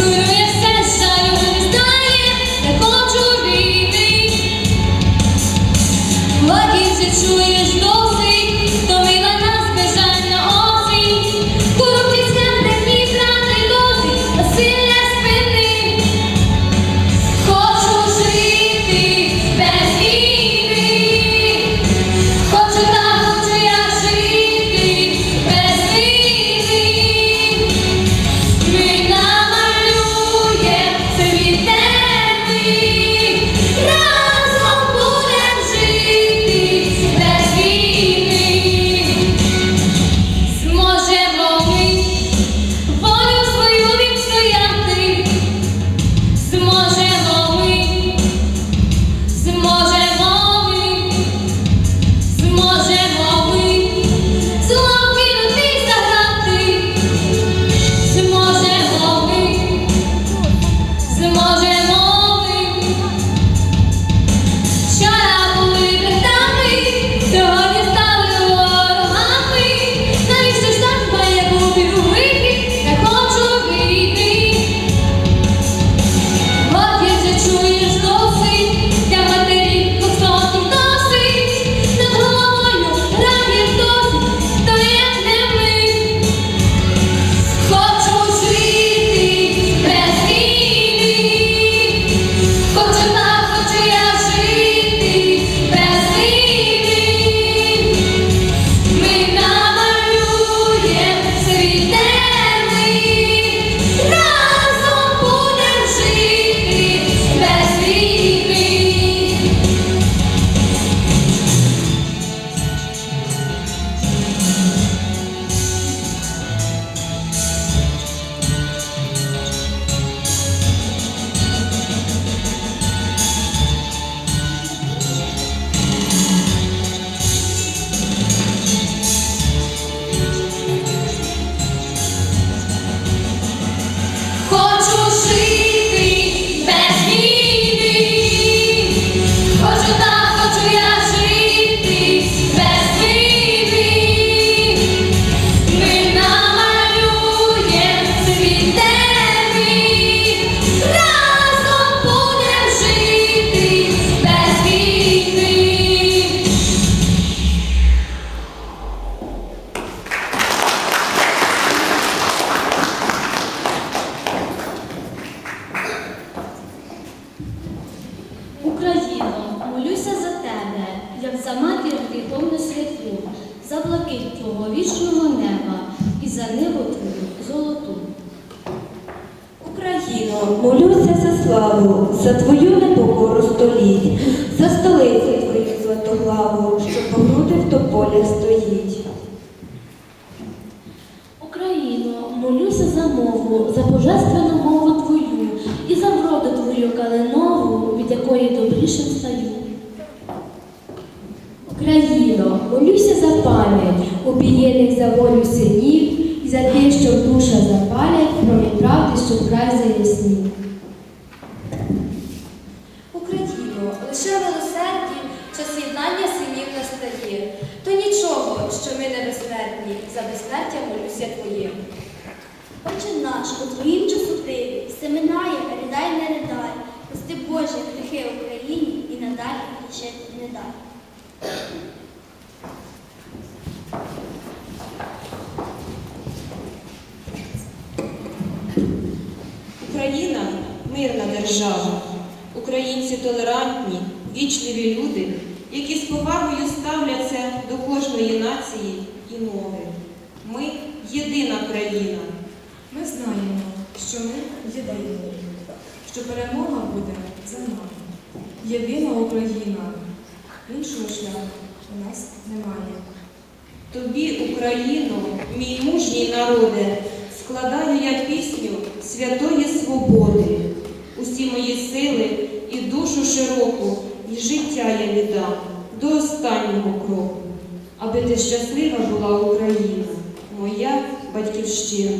Hallelujah. Україно, молюся за тебе, як за матір гріховну святу, за блакить твого вічного неба і за небо твою золоту. Україно, молюся за славу, за твою непокору століть, за столицю твою златоглаву, що по груди в тополях стоїть. Україно, молюся за мову, за божественну мову твою і за вроду твою калинову, якої добрішим стаю. Україно, молюся за пам'ять убієних за волю синів і за те, що душа запалять промінь правди, що край заяснів. Україно, лише милосерді час єднання синів настає. То нічого, що ми не безсмертні, за безсмертя молюся Твоє. Отче наш, у твоїм Боже, Україні і надалі грішити не дай. Україна мирна держава. Українці толерантні, вічливі люди, які з повагою ставляться до кожної нації і мови. Ми єдина країна. Ми знаємо, що ми єдині, що перемога буде за нами. Єдина Україна. Іншого шляху у нас немає. Тобі, Україно, мій мужній народе, складаю я пісню святої свободи. Усі мої сили і душу широку, і життя я віддам до останнього кроку, аби ти щаслива була Україна, моя батьківщина.